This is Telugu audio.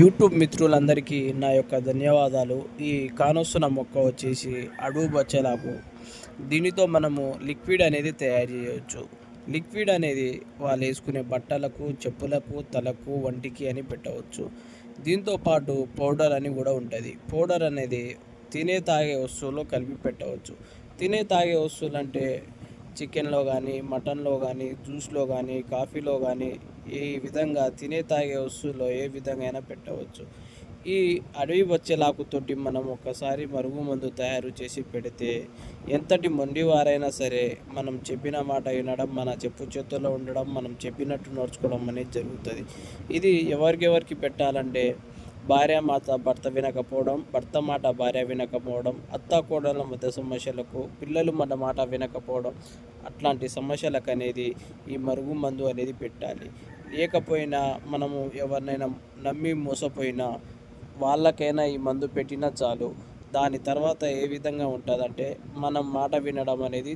యూట్యూబ్ మిత్రులందరికీ నా యొక్క ధన్యవాదాలు. ఈ కానొస్తున్న మొక్క వచ్చేసి అడుగు బచ్చలాకు దీనితో మనము లిక్విడ్ అనేది తయారు చేయవచ్చు లిక్విడ్ అనేది వాళ్ళు వేసుకునే బట్టలకు చెప్పులకు తలకు వంటికి అని పెట్టవచ్చు. దీంతో పాటు పౌడర్ అని కూడా ఉంటుంది. పౌడర్ అనేది తినే తాగే వస్తువులో కలిపి పెట్టవచ్చు. తినే తాగే వస్తువులు అంటే చికెన్లో కానీ మటన్లో కానీ జ్యూస్లో కానీ కాఫీలో కానీ ఈ విధంగా తినే తాగే వస్తువులో ఏ విధంగా అయినా పెట్టవచ్చు. ఈ అడవి వచ్చేలాకుతోటి మనం ఒక్కసారి మరుగు మందు తయారు చేసి పెడితే ఎంతటి మొండివారైనా సరే మనం చెప్పిన మాట వినడం మన చెప్పు చేతుల్లో ఉండడం మనం చెప్పినట్టు నడుచుకోవడం అనేది జరుగుతుంది. ఇది ఎవరికెవరికి పెట్టాలంటే భార్య మాట భర్త వినకపోవడం భర్త మాట భార్య వినకపోవడం అత్త కోడల మధ్య సమస్యలకు పిల్లలు మన మాట వినకపోవడం అట్లాంటి సమస్యలకు అనేది ఈ మరుగు మందు అనేది పెట్టాలి. లేకపోయినా మనము ఎవరినైనా నమ్మి మోసపోయినా వాళ్ళకైనా ఈ మందు పెట్టినా చాలు. దాని తర్వాత ఏ విధంగా ఉంటుందంటే మనం మాట వినడం అనేది